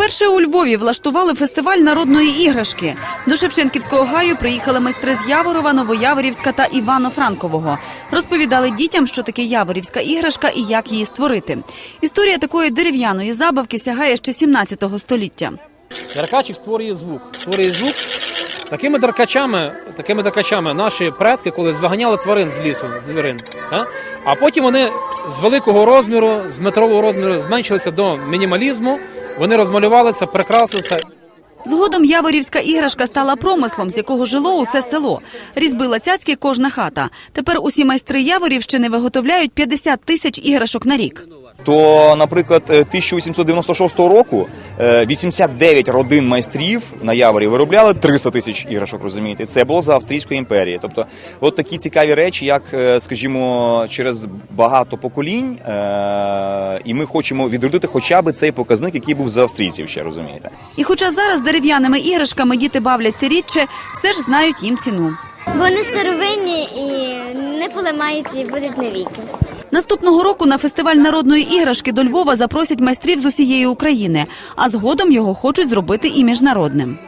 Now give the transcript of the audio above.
Вперше у Львові влаштували фестиваль народної іграшки. До Шевченківського гаю приїхали майстри з Яворова, Новояворівська та Івано-Франкового. Розповідали дітям, що таке яворівська іграшка і як її створити. Історія такої дерев'яної забавки сягає ще 17 століття. Деркачик створює звук. Створює звук. Такими деркачами, такими деркачами наші предки, коли звиганяли тварин з лісу, звірин. А, а потім вони з великого розміру, з метрового розміру зменшилися до мінімалізму. Вони розмалювалися, прикрасилися. Згодом яворівська іграшка стала промислом, з якого жило усе село. Різьбила цяцьки кожна хата. Тепер усі майстри Яворівщини виготовляють 50 тисяч іграшок на рік. То, наприклад, е, 1896 року е, 89 родин майстрів на Яворі виробляли 300 тисяч іграшок. Розумієте, це було за Австрійської імперії. Тобто, от такі цікаві речі, як, е, скажімо, через багато поколінь, е, і ми хочемо відродити хоча б цей показник, який був за австрійців ще розумієте. І хоча зараз дерев'яними іграшками діти бавляться рідше, все ж знають їм ціну. Вони старовинні і не поламаються і будуть навіки. Наступного року на фестиваль народної іграшки до Львова запросять майстрів з усієї України, а згодом його хочуть зробити і міжнародним.